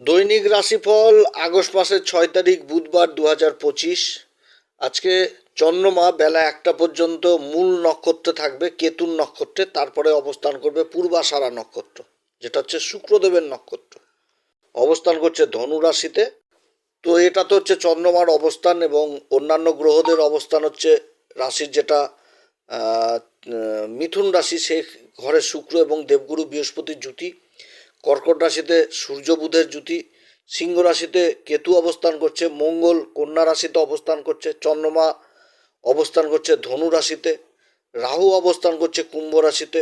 দৈনিক রাশিফল, আগস্ট মাসের ছয় তারিখ, বুধবার দু হাজার পঁচিশ। আজকে চন্দ্রমা, বেলা একটা পর্যন্ত মূল নক্ষত্রে থাকবে কেতুন নক্ষত্রে, তারপরে অবস্থান করবে পূর্বাষাঢ়া নক্ষত্র, যেটা হচ্ছে শুক্রদেবের নক্ষত্র। অবস্থান করছে ধনু রাশিতে। তো এটা তো হচ্ছে চন্দ্রমার অবস্থান এবং অন্যান্য গ্রহদের অবস্থান হচ্ছে রাশির যেটা মিথুন রাশি সেই ঘরে শুক্র এবং দেবগুরু বৃহস্পতির জুতি কর্কট রাশিতে সূর্য বুধের জুতি সিংহ রাশিতে কেতু অবস্থান করছে, মঙ্গল, কন্যা রাশিতে অবস্থান করছে, চন্দ্রমা অবস্থান করছে, ধনু রাশিতে, রাহু অবস্থান করছে, কুম্ভ রাশিতে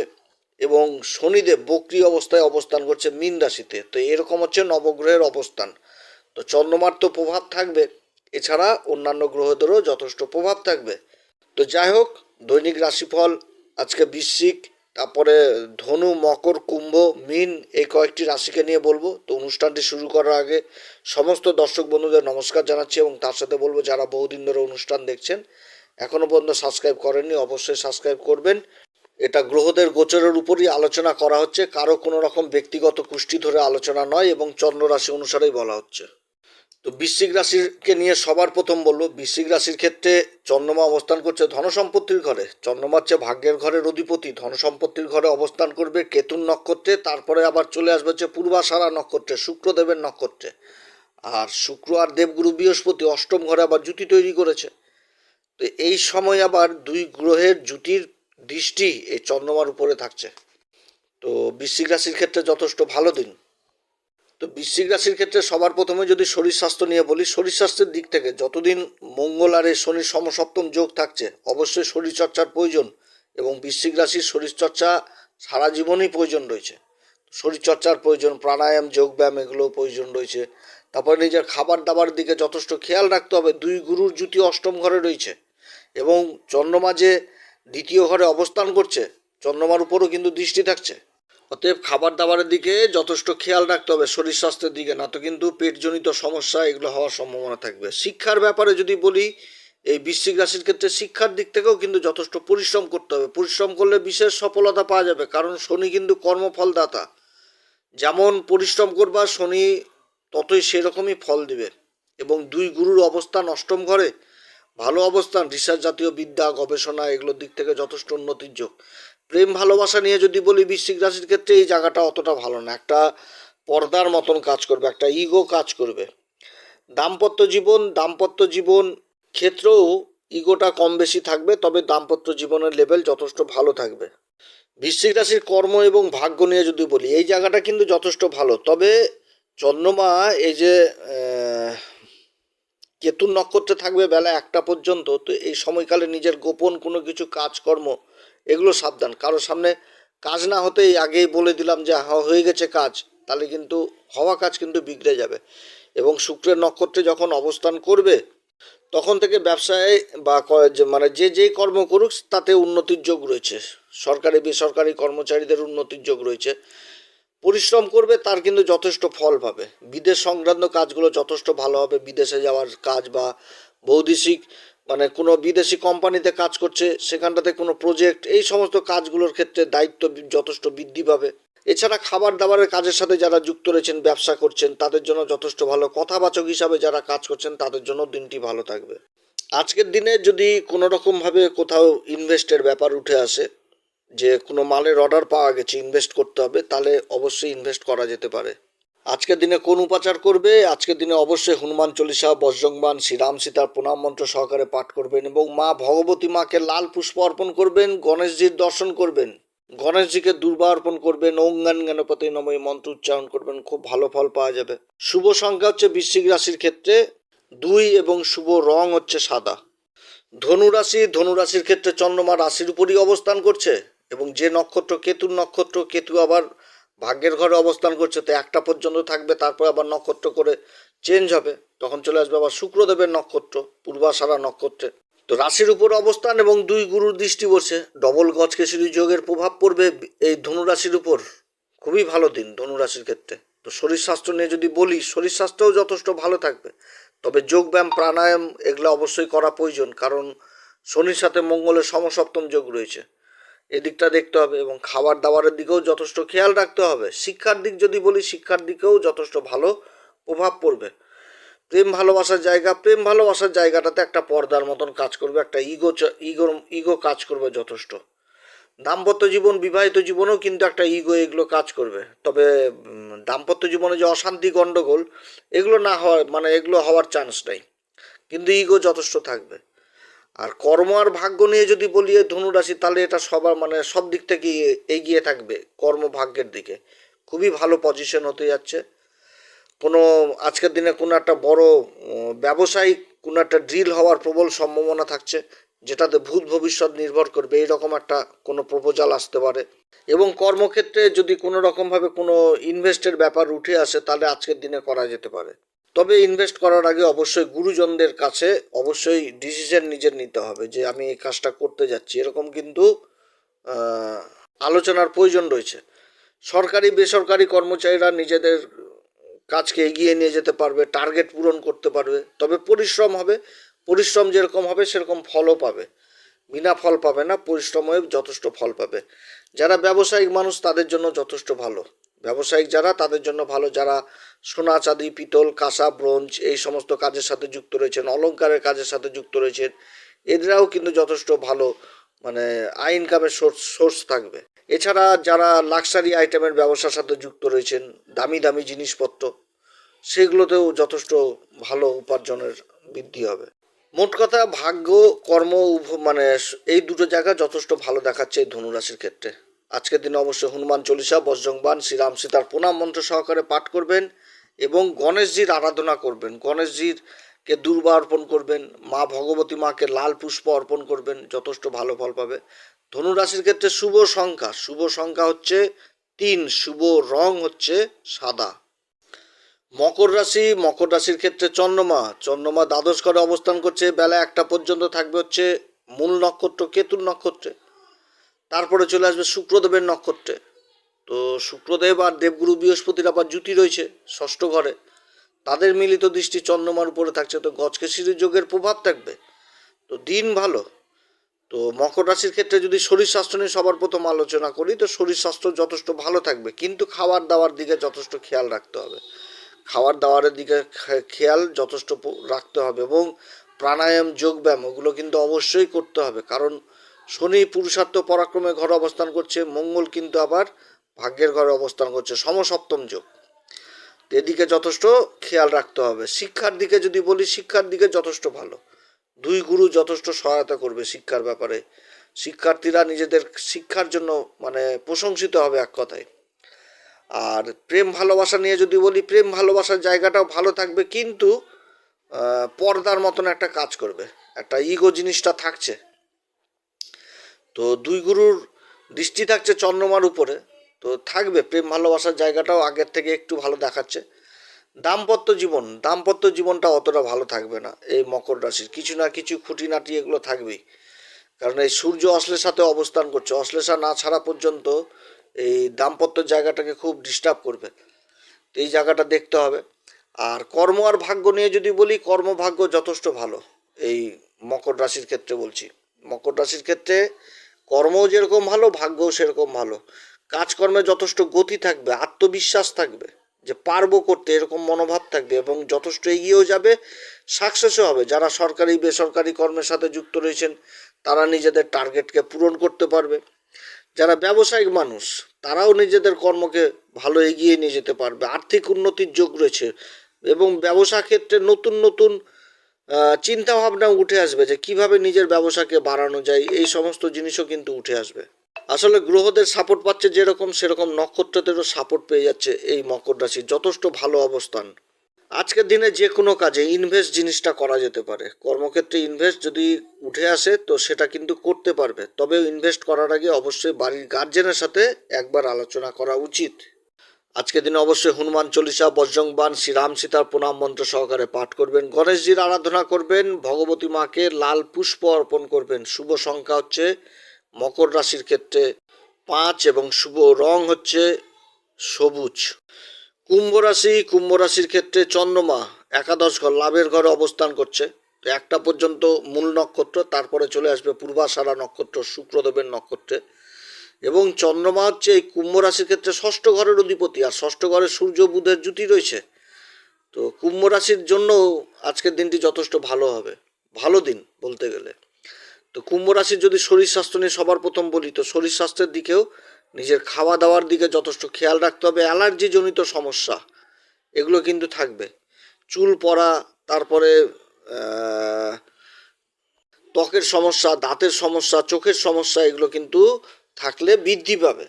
এবং শনিদেব বক্রি অবস্থায় অবস্থান করছে মীন রাশিতে। তো এরকম হচ্ছে নবগ্রহের অবস্থান। তো চন্দ্রমার তো প্রভাব থাকবে, এছাড়া অন্যান্য গ্রহদেরও যথেষ্ট প্রভাব থাকবে। তো যাই হোক, দৈনিক রাশিফল, আজকে বৃশ্চিক তারপরে ধনু, মকর, কুম্ভ, মিন এই কয়েকটি রাশিকে নিয়ে বলব। তো অনুষ্ঠানটি শুরু করার আগে সমস্ত দর্শক বন্ধুদের নমস্কার জানাচ্ছি এবং তার সাথে বলব, যারা বহুদিন ধরে অনুষ্ঠান দেখছেন এখনও পর্যন্ত সাবস্ক্রাইব করেননি, অবশ্যই সাবস্ক্রাইব করবেন। এটা গ্রহদের গোচরের উপরই আলোচনা করা হচ্ছে, কারও কোনো রকম ব্যক্তিগত কুষ্টি ধরে আলোচনা নয় এবং চন্দ্র রাশি অনুসারেই বলা হচ্ছে। তো বৃশ্চিক রাশিকে নিয়ে সবার প্রথম বলব, বৃশ্চিক রাশির ক্ষেত্রে চন্দ্রমা অবস্থান করছে ধনসম্পত্তির ঘরে। চন্দ্রমা হচ্ছে ভাগ্যের ঘরের অধিপতি, ধনসম্পত্তির ঘরে অবস্থান করবে কেতুন নক্ষত্রে, তারপরে আবার চলে আসবে হচ্ছে পূর্বাষাঢ়া নক্ষত্রে, শুক্রদেবের নক্ষত্রে। আর শুক্র আর দেবগুরু বৃহস্পতি অষ্টম ঘরে আবার জুতি তৈরি করেছে। তো এই সময় আবার দুই গ্রহের জুতির দৃষ্টি এই চন্দ্রমার উপরে থাকছে। তো বৃশ্চিক রাশির ক্ষেত্রে যথেষ্ট ভালো দিন। তো বৃশ্চিক রাশির ক্ষেত্রে সবার প্রথমে যদি শরীর স্বাস্থ্য নিয়ে বলি, শরীর স্বাস্থ্যের দিক থেকে যতদিন মঙ্গল আর এই শনির সমসপ্তম যোগ থাকছে, অবশ্যই শরীরচর্চার প্রয়োজন এবং বৃশ্চিক রাশির শরীরচর্চা সারা জীবনই প্রয়োজন রয়েছে। শরীরচর্চার প্রয়োজন, প্রাণায়াম যোগব্যায়াম এগুলো প্রয়োজন রয়েছে। তারপরে নিজের খাবার দাবার দিকে যথেষ্ট খেয়াল রাখতে হবে, দুই গুরুর জুতি অষ্টম ঘরে রয়েছে এবং চন্দ্রমা যে দ্বিতীয় ঘরে অবস্থান করছে, চন্দ্রমার উপরও কিন্তু দৃষ্টি থাকছে। অতএব খাবার দাবারের দিকে যথেষ্ট খেয়াল রাখতে হবে শরীর স্বাস্থ্যের দিকে, না তো কিন্তু পেটজনিত সমস্যা এগুলো হওয়ার সম্ভাবনা থাকবে। শিক্ষার ব্যাপারে যদি বলি, এই বৃশ্চিক রাশির ক্ষেত্রে শিক্ষার দিক থেকেও কিন্তু যথেষ্ট পরিশ্রম করতে হবে। পরিশ্রম করলে বিশেষ সফলতা পাওয়া যাবে, কারণ শনি কিন্তু কর্মফলদাতা। যেমন পরিশ্রম করবা, শনি ততই সেরকমই ফল দিবে। এবং দুই গুরুর অবস্থান অষ্টম ঘরে, ভালো অবস্থান, রিসার্চ জাতীয় বিদ্যা, গবেষণা, এগুলোর দিক থেকে যথেষ্ট উন্নতির যোগ। প্রেম ভালোবাসা নিয়ে যদি বলি বৃশ্চিক রাশির ক্ষেত্রে এই জায়গাটা অতটা ভালো না। একটা পর্দার মতন কাজ করবে, একটা ইগো কাজ করবে। দাম্পত্য জীবন দাম্পত্য জীবন ক্ষেত্রেও ইগোটা কম বেশি থাকবে, তবে দাম্পত্য জীবনের লেভেল যথেষ্ট ভালো থাকবে। বৃশ্চিক রাশির কর্ম এবং ভাগ্য নিয়ে যদি বলি, এই জায়গাটা কিন্তু যথেষ্ট ভালো। তবে চন্দ্রমা এই যে কেতুন নক্ষত্রে থাকবে বেলা একটা পর্যন্ত, তো এই সময়কালে নিজের গোপন কোনো কিছু কাজকর্ম এগুলো সাবধান। কারোর সামনে কাজ না হতেই আগেই বলে দিলাম যে হা- হয়ে গেছে কাজ, তাহলে কিন্তু হওয়া কাজ কিন্তু বিগড়ে যাবে। এবং শুক্রের নক্ষত্রে যখন অবস্থান করবে, তখন থেকে ব্যবসায় বা মানে যে, যেই কর্ম করুক, তাতে উন্নতির যোগ রয়েছে। সরকারি, বেসরকারি কর্মচারীদের উন্নতির যোগ রয়েছে। পরিশ্রম করবে, তার কিন্তু যথেষ্ট ফল পাবে। বিদেশ সংক্রান্ত কাজগুলো যথেষ্ট ভালো হবে। বিদেশে যাওয়ার কাজ বা বৈদেশিক মানে কোনো বিদেশি কোম্পানিতে কাজ করছে, সেখানটাতে কোনো প্রজেক্ট এই সমস্ত কাজগুলোর ক্ষেত্রে দায়িত্ব যথেষ্ট বৃদ্ধি পাবে। এছাড়া খাবার দাবারের কাজের সাথে যারা যুক্ত রয়েছেন, ব্যবসা করছেন, তাদের জন্য যথেষ্ট ভালো কথাবাচক হিসাবে যারা কাজ করছেন, তাদের জন্য দিনটি ভালো থাকবে। আজকের দিনে যদি কোনো রকমভাবে কোথাও ইনভেস্টের ব্যাপার উঠে আসে, যে কোনো মালের অর্ডার পাওয়া গেছে ইনভেস্ট করতে হবে, তাহলে অবশ্যই ইনভেস্ট করা যেতে পারে। আজকের দিনে কোন উপাচার করবে? আজকের দিনে অবশ্যই হনুমান চল্লিশা, বজ্রংবান, শ্রীরাম সীতার প্রণাম মন্ত্র সহকারে পাঠ করবেন এবং মা ভগবতী মাকে লাল পুষ্প অর্পণ করবেন, গণেশজির দর্শন করবেন, গণেশজিকে দুর্বা অর্পণ করবেন, ওং জ্ঞান গণপতি নময় মন্ত্র উচ্চারণ করবেন, খুব ভালো ফল পাওয়া যাবে। শুভ সংখ্যা হচ্ছে বৃশ্চিক রাশির ক্ষেত্রে দুই এবং শুভ রং হচ্ছে সাদা। ধনুরাশি, ধনুরাশির ক্ষেত্রে চন্দ্রমা রাশির উপরই অবস্থান করছে এবং যে নক্ষত্র কেতুর নক্ষত্র, কেতু আবার ভাগ্যের ঘরে অবস্থান করছে, তো একটা পর্যন্ত থাকবে, তারপর আবার নক্ষত্র করে চেঞ্জ হবে। তখন চলে আসবে আবার শুক্রদেবের নক্ষত্র পূর্বাষাঢ়া নক্ষত্রে। তো রাশির উপর অবস্থান এবং দুই গুরুর দৃষ্টি বসে, ডবল গজ কেশরী যোগের প্রভাব পড়বে এই ধনুরাশির উপর। খুবই ভালো দিন ধনুরাশির ক্ষেত্রে। তো শরীর স্বাস্থ্য নিয়ে যদি বলি, শরীর স্বাস্থ্যও যথেষ্ট ভালো থাকবে। তবে যোগব্যায়াম প্রাণায়াম এগুলো অবশ্যই করা প্রয়োজন, কারণ শনির সাথে মঙ্গলের সমসপ্তম যোগ রয়েছে। এদিকটা দেখতে হবে এবং খাবার দাবারের দিকেও যথেষ্ট খেয়াল রাখতে হবে। শিক্ষার দিক যদি বলি, শিক্ষার দিকেও যথেষ্ট ভালো প্রভাব পড়বে। প্রেম ভালোবাসার জায়গা, প্রেম ভালোবাসার জায়গাটাতে একটা পর্দার মতন কাজ করবে, একটা ইগো ইগো ইগো কাজ করবে যথেষ্ট। দাম্পত্য জীবন, বিবাহিত জীবনেও কিন্তু একটা ইগো এগুলো কাজ করবে। তবে দাম্পত্য জীবনে যে অশান্তি গণ্ডগোল এগুলো না হওয়ার মানে এগুলো হওয়ার চান্স নেই। কিন্তু ইগো যথেষ্ট থাকবে। আর কর্ম আর ভাগ্য নিয়ে যদি বলি ধনুরাশি, তাহলে এটা সবার মানে সব দিক থেকে এগিয়ে থাকবে কর্মভাগ্যের দিকে। খুবই ভালো পজিশন হতে যাচ্ছে। কোনো আজকের দিনে কোনো একটা বড় ব্যবসায়িক কোনো একটা ড্রিল হওয়ার প্রবল সম্ভাবনা থাকছে, যেটাতে ভূত ভবিষ্যৎ নির্ভর করবে, এইরকম একটা কোনো প্রপোজাল আসতে পারে। এবং কর্মক্ষেত্রে যদি কোনো রকমভাবে কোনো ইনভেস্টের ব্যাপার উঠে আসে, তাহলে আজকের দিনে করা যেতে পারে। তবে ইনভেস্ট করার আগে অবশ্যই গুরুজনদের কাছে অবশ্যই ডিসিশন নিজের নিতে হবে যে আমি এই কাজটা করতে যাচ্ছি। এরকম কিন্তু আলোচনার প্রয়োজন রয়েছে। সরকারি, বেসরকারি কর্মচারীরা নিজেদের কাজকে এগিয়ে নিয়ে যেতে পারবে টার্গেট পূরণ করতে পারবে। তবে পরিশ্রম হবে, পরিশ্রম যেরকম হবে সেরকম ফলও পাবে। বিনা ফল পাবে না পরিশ্রম যথেষ্ট ফল পাবে। যারা ব্যবসায়িক মানুষ তাদের জন্য যথেষ্ট ভালো। ব্যবসায়িক যারা, তাদের জন্য ভালো যারা সোনা, চাঁদি, পিতল, কাঁসা, ব্রোঞ্জ, এই সমস্ত কাজের সাথে যুক্ত রয়েছেন, অলংকারের কাজের সাথে যুক্ত রয়েছেন, এদেরাও কিন্তু যথেষ্ট ভালো মানে আই ইনকামের সোর্স সোর্স থাকবে। এছাড়া যারা লাক্সারি আইটেমের ব্যবসার সাথে যুক্ত রয়েছেন, দামি দামি জিনিসপত্র, সেগুলোতেও যথেষ্ট ভালো উপার্জনের বৃদ্ধি হবে। মোট কথা, ভাগ্য, কর্ম মানে এই দুটো জায়গা যথেষ্ট ভালো দেখাচ্ছে এই ধনুরাশির ক্ষেত্রে। আজকের দিনে অবশ্যই হনুমান চল্লিশা বজ্রংবান শ্রীরাম সীতার প্রণাম মন্ত্র সহকারে পাঠ করবেন এবং গণেশজির আরাধনা করবেন। গণেশজির কে দুর্বা অর্পণ করবেন, মা ভগবতী মাকে লাল পুষ্প অর্পণ করবেন, যথেষ্ট ভালো ফল পাবে। ধনুরাশির ক্ষেত্রে শুভ সংখ্যা। শুভ সংখ্যা হচ্ছে তিন, শুভ রং হচ্ছে সাদা। মকর রাশি, মকর রাশির ক্ষেত্রে চন্দ্রমা। চন্দ্রমা দ্বাদশ ঘরে অবস্থান করছে, বেলা একটা পর্যন্ত থাকবে হচ্ছে মূল নক্ষত্র, কেতুর নক্ষত্রে। তারপরে চলে আসবে শুক্রদেবের নক্ষত্রে। তো শুক্রদেব আর দেবগুরু বৃহস্পতির আবার জুতি রয়েছে ষষ্ঠ ঘরে। তাদের মিলিত দৃষ্টি চন্দ্রমার উপরে থাকছে। তো গজকেশরী যোগের প্রভাব থাকবে। তো দিন ভালো। তো মকর রাশির ক্ষেত্রে যদি শরীর স্বাস্থ্য নিয়ে সবার প্রথম আলোচনা করি, তো শরীর স্বাস্থ্য যথেষ্ট ভালো থাকবে। কিন্তু খাবার দাওয়ার দিকে যথেষ্ট খেয়াল রাখতে হবে। খাবার দাওয়ারের দিকে খেয়াল যথেষ্ট রাখতে হবে এবং প্রাণায়াম, যোগব্যায়াম, ওগুলো কিন্তু অবশ্যই করতে হবে। কারণ শনি পুরুষার্থ পরাক্রমে ঘরে অবস্থান করছে, মঙ্গল কিন্তু আবার ভাগ্যের ঘরে অবস্থান করছে, সমসপ্তম যোগ। এদিকে যথেষ্ট খেয়াল রাখতে হবে। শিক্ষার দিকে যদি বলি, শিক্ষার দিকে যথেষ্ট ভালো। দুই গুরু যথেষ্ট সহায়তা করবে শিক্ষার ব্যাপারে। শিক্ষার্থীরা নিজেদের শিক্ষার জন্য মানে প্রশংসিত হবে এক কথায়। আর প্রেম ভালোবাসা নিয়ে যদি বলি, প্রেম ভালোবাসার জায়গাটাও ভালো থাকবে, কিন্তু পর্দার মতন একটা কাজ করবে। একটা ইগো জিনিসটা থাকছে। তো দুই গুরুর দৃষ্টি থাকছে চন্দ্রমার উপরে। তো থাকবে, প্রেম ভালোবাসার জায়গাটাও আগের থেকে একটু ভালো দেখাচ্ছে। দাম্পত্য জীবন, দাম্পত্য জীবনটা অতটা ভালো থাকবে না এই মকর রাশির। কিছু না কিছু খুঁটিনাটি এগুলো থাকবেই। কারণ এই সূর্য অশ্লেষাতে অবস্থান করছে। অশ্লেষা না ছাড়া পর্যন্ত এই দাম্পত্য জায়গাটাকে খুব ডিস্টার্ব করবে। তো এই জায়গাটা দেখতে হবে। আর কর্ম আর ভাগ্য নিয়ে যদি বলি কর্মভাগ্য যথেষ্ট ভালো এই মকর রাশির ক্ষেত্রে বলছি। মকর রাশির ক্ষেত্রে কর্মও যেরকম ভালো, ভাগ্যও সেরকম ভালো। কাজকর্মে যথেষ্ট গতি থাকবে, আত্মবিশ্বাস থাকবে, যে পারব করতে, এরকম মনোভাব থাকবে এবং যথেষ্ট এগিয়েও যাবে সাকসেসও হবে। যারা সরকারি, বেসরকারি কর্মের সাথে যুক্ত রয়েছেন, তারা নিজেদের টার্গেটকে পূরণ করতে পারবে। যারা ব্যবসায়িক মানুষ, তারাও নিজেদের কর্মকে ভালো এগিয়ে নিয়ে যেতে পারবে। আর্থিক উন্নতির যোগ রয়েছে এবং ব্যবসা ক্ষেত্রে নতুন নতুন চিন্তা ভাবনা উঠে আসবে যে কীভাবে নিজের ব্যবসাকে বাড়ানো যায়, এই সমস্ত জিনিসও কিন্তু উঠে আসবে। আসলে গ্রহদের সাপোর্ট পাচ্ছে যেরকম, সেরকম নক্ষত্রদেরও সাপোর্ট পেয়ে যাচ্ছে এই মকর রাশি। যথেষ্ট ভালো অবস্থান। আজকের দিনে যে কোনো কাজে ইনভেস্ট জিনিসটা করা যেতে পারে। কর্মক্ষেত্রে ইনভেস্ট যদি উঠে আসে, তো সেটা কিন্তু করতে পারবে। তবে ইনভেস্ট করার আগে অবশ্যই বাড়ির গার্জেনের সাথে একবার আলোচনা করা উচিত। আজকের দিনে অবশ্যই হনুমান চল্লিশা বজ্রংবান শ্রীরাম সীতার প্রণাম মন্ত্র সহকারে পাঠ করবেন। গণেশজির আরাধনা করবেন, ভগবতী মাকে লাল পুষ্প অর্পণ করবেন। শুভ সংখ্যা হচ্ছে মকর রাশির ক্ষেত্রে পাঁচ এবং শুভ রং হচ্ছে সবুজ। কুম্ভ রাশি, কুম্ভ রাশির ক্ষেত্রে চন্দ্রমা, একাদশ ঘর, লাভের ঘরে অবস্থান করছে। তো একটা পর্যন্ত মূল নক্ষত্র, তারপরে চলে আসবে পূর্বাষাঢ়া নক্ষত্র, শুক্রদেবের নক্ষত্রে। এবং চন্দ্রমা হচ্ছে এই কুম্ভ রাশির ক্ষেত্রে ষষ্ঠ ঘরের অধিপতি আর ষষ্ঠ ঘরে সূর্য বুধের জুতি রয়েছে। তো কুম্ভ রাশির জন্য আজকের দিনটি যথেষ্ট ভালো হবে। ভালো দিন বলতে গেলে। তো কুম্ভ রাশির যদি শরীর স্বাস্থ্য নিয়ে সবার প্রথম বলি, তো শরীর স্বাস্থ্যের দিকেও নিজের খাওয়া দাওয়ার দিকে যথেষ্ট খেয়াল রাখতে হবে। অ্যালার্জিজনিত সমস্যা, এগুলো কিন্তু থাকবে। চুল পড়া, তারপরে ত্বকের সমস্যা, দাঁতের সমস্যা, চোখের সমস্যা, এগুলো কিন্তু থাকলে বৃদ্ধি পাবে।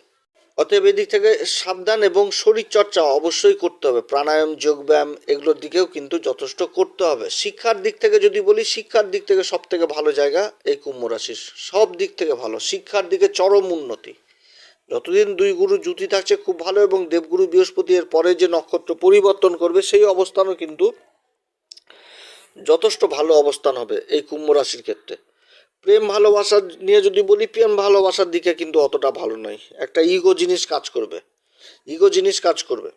অতএব এদিক থেকে সাবধান এবং শরীরচর্চা অবশ্যই করতে হবে। প্রাণায়াম, যোগব্যায়াম এগুলোর দিকেও কিন্তু যথেষ্ট করতে হবে। শিক্ষার দিক থেকে যদি বলি, শিক্ষার দিক থেকে সব থেকে ভালো জায়গা এই কুম্ভ রাশির। সব দিক থেকে ভালো। শিক্ষার দিকে চরম উন্নতি। যতদিন দুই গুরু জুতি থাকছে, খুব ভালো এবং দেবগুরু বৃহস্পতি এর পরে যে নক্ষত্র পরিবর্তন করবে, সেই অবস্থানও কিন্তু যথেষ্ট ভালো অবস্থান হবে এই কুম্ভ রাশির ক্ষেত্রে। প্রেম ভালোবাসা নিয়ে যদি বলি, প্রেম ভালোবাসার দিকে কিন্তু অতটা ভালো নয়। একটা ইগো জিনিস কাজ করবে। ইগো জিনিস কাজ করবে।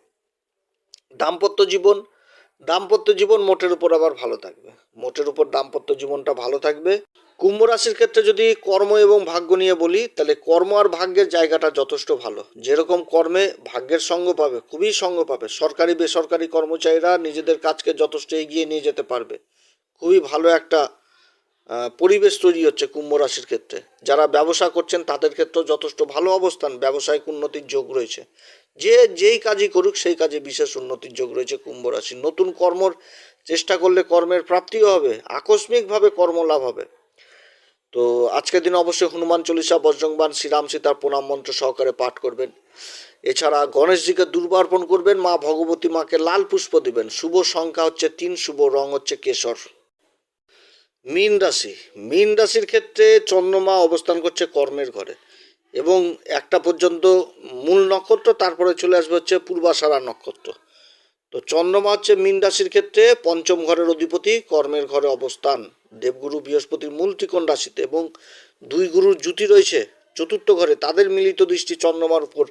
দাম্পত্য জীবন দাম্পত্য জীবন মোটের উপর আবার ভালো থাকবে। মোটের উপর দাম্পত্য জীবনটা ভালো থাকবে। কুম্ভ রাশির ক্ষেত্রে যদি কর্ম এবং ভাগ্য নিয়ে বলি, তাহলে কর্ম আর ভাগ্যের জায়গাটা যথেষ্ট ভালো। যেরকম কর্মে ভাগ্যের সঙ্গ পাবে, খুবই সঙ্গ পাবে। সরকারি, বেসরকারি কর্মচারীরা নিজেদের কাজকে যথেষ্ট এগিয়ে নিয়ে যেতে পারবে। খুবই ভালো একটা পরিবেশ তৈরি হচ্ছে কুম্ভ রাশির ক্ষেত্রে। যারা ব্যবসা করছেন, তাদের ক্ষেত্রেও যথেষ্ট ভালো অবস্থান, ব্যবসায়িক উন্নতির যোগ রয়েছে। যে যেই কাজই করুক, সেই কাজে বিশেষ উন্নতির যোগ রয়েছে কুম্ভ রাশির নতুন কর্মর চেষ্টা করলে কর্মের প্রাপ্তিও হবে, আকস্মিকভাবে কর্মলাভ হবে। তো আজকের দিন অবশ্যই হনুমান চল্লিশা বজ্রংবান শ্রীরাম সীতার প্রণাম মন্ত্র সহকারে পাঠ করবেন। এছাড়া গণেশজিকে দুর্বার্পণ করবেন, মা ভগবতী মাকে লাল পুষ্প দেবেন। শুভ সংখ্যা হচ্ছে তিন, শুভ রং হচ্ছে কেশর। মীন রাশি, মীন রাশির ক্ষেত্রে চন্দ্রমা অবস্থান করছে কর্মের ঘরে এবং একটা পর্যন্ত মূল নক্ষত্র, তারপরে চলে আসবে হচ্ছে পূর্বাষাঢ়া নক্ষত্র। তো চন্দ্রমা হচ্ছে মীন রাশির ক্ষেত্রে পঞ্চম ঘরের অধিপতি, কর্মের ঘরে অবস্থান, দেবগুরু বৃহস্পতির মূল ত্রিকোণ রাশিতে এবং দুই গুরুর জুতি রয়েছে চতুর্থ ঘরে, তাদের মিলিত দৃষ্টি চন্দ্রমার উপর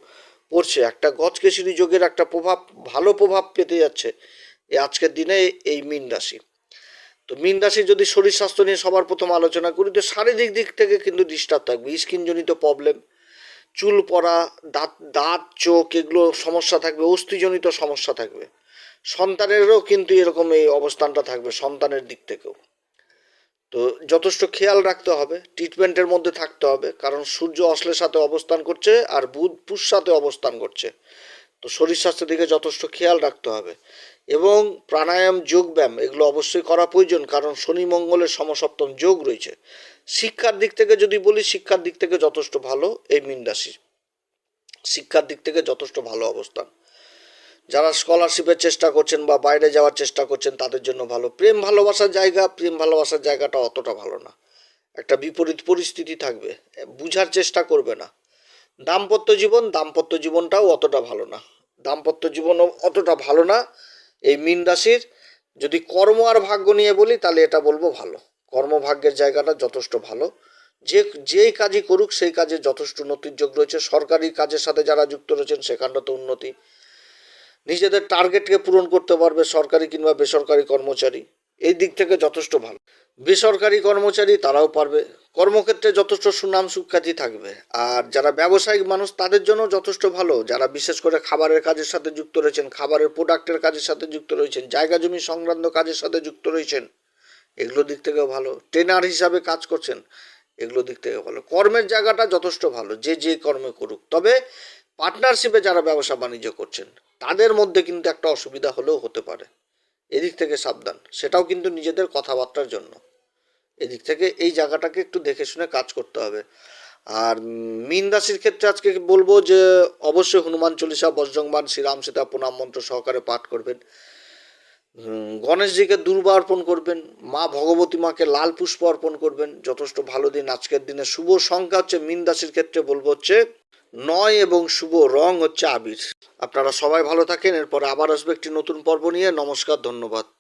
পড়ছে। একটা গজকেশরী যোগের একটা প্রভাব, ভালো প্রভাব পেতে যাচ্ছে আজকের দিনে এই মীন রাশি। তো মীন রাশির যদি শরীর স্বাস্থ্য নিয়ে সবার প্রথম আলোচনা করি, তো শারীরিক দিক থেকে কিন্তু ডিস্টার্ব থাকবে। স্কিনজনিত প্রবলেম চুল পড়া, দাঁত দাঁত, চোখ, এগুলো সমস্যা থাকবে, অস্থিজনিত সমস্যা থাকবে। সন্তানেরও কিন্তু এরকম এই অবস্থানটা থাকবে, সন্তানের দিক থেকেও। তো যথেষ্ট খেয়াল রাখতে হবে ট্রিটমেন্টের মধ্যে থাকতে হবে, কারণ সূর্য অশ্লের সাথে অবস্থান করছে আর বুধ পুষ সাথে অবস্থান করছে। তো শরীর স্বাস্থ্যের দিকে যথেষ্ট খেয়াল রাখতে হবে। এবং প্রাণায়াম যোগব্যায়াম এগুলো অবশ্যই করা প্রয়োজন, কারণ শনি মঙ্গলের সমসপ্তম যোগ রয়েছে। শিক্ষার দিক থেকে যদি বলি, শিক্ষার দিক থেকে যথেষ্ট ভালো এই মীন রাশি। শিক্ষার দিক থেকে যথেষ্ট ভালো অবস্থান। যারা স্কলারশিপের চেষ্টা করছেন বা বাইরে যাওয়ার চেষ্টা করছেন, তাদের জন্য ভালো। প্রেম ভালোবাসার জায়গা, প্রেম ভালোবাসার জায়গাটা অতটা ভালো না। একটা বিপরীত পরিস্থিতি থাকবে, বুঝার চেষ্টা করবে না। দাম্পত্য জীবন, দাম্পত্য জীবনটাও অতটা ভালো না। দাম্পত্য জীবনও অতটা ভালো না এই মীন রাশির যদি কর্ম আর ভাগ্য নিয়ে বলি, তাহলে এটা বলব ভালো। কর্মভাগ্যের জায়গাটা যথেষ্ট ভালো। যে, যেই কাজই করুক, সেই কাজে যথেষ্ট উন্নতির যোগ রয়েছে। সরকারি কাজের সাথে যারা যুক্ত রয়েছেন সেখানটা তো উন্নতি। নিজেদের টার্গেটকে পূরণ করতে পারবে সরকারি কিংবা বেসরকারি কর্মচারী। এই দিক থেকে যথেষ্ট ভালো। বেসরকারি কর্মচারী তারাও পারবে। কর্মক্ষেত্রে যথেষ্ট সুনাম সুখ্যাতি থাকবে। আর যারা ব্যবসায়িক মানুষ, তাদের জন্য যথেষ্ট ভালো। যারা বিশেষ করে খাবারের কাজের সাথে যুক্ত রয়েছেন, খাবারের প্রোডাক্টের কাজের সাথে যুক্ত রয়েছেন, জায়গা জমি সংক্রান্ত কাজের সাথে যুক্ত রয়েছেন, এগুলো দিক থেকেও ভালো। ট্রেনার হিসাবে কাজ করছেন, এগুলো দিক থেকে ভালো। কর্মের জায়গাটা যথেষ্ট ভালো, যে যে কর্মে করুক। তবে পার্টনারশিপে যারা ব্যবসা বাণিজ্য করছেন, তাদের মধ্যে কিন্তু একটা অসুবিধা হলেও হতে পারে। এদিক থেকে সাবধান। সেটাও কিন্তু নিজেদের কথাবার্তার জন্য। এদিক থেকে এই জায়গাটাকে একটু দেখে শুনে কাজ করতে হবে। আর মীন রাশির ক্ষেত্রে আজকে বলব যে, অবশ্যই হনুমান চল্লিশা বজ্রংবান শ্রীরাম সীতা প্রণাম মন্ত্র সহকারে পাঠ করবেন। গণেশজিকে দুর্বা অর্পণ করবেন। মা ভগবতী মাকে লাল পুষ্প অর্পণ করবেন। যথেষ্ট ভালো দিন আজকের দিনে। শুভ সংখ্যা হচ্ছে মীন রাশির ক্ষেত্রে বলব হচ্ছে নয় এবং শুভ রং হচ্ছে আবির। আপনারা সবাই ভালো থাকেন, এরপরে আবার আসবে একটি নতুন পর্ব নিয়ে। নমস্কার, ধন্যবাদ।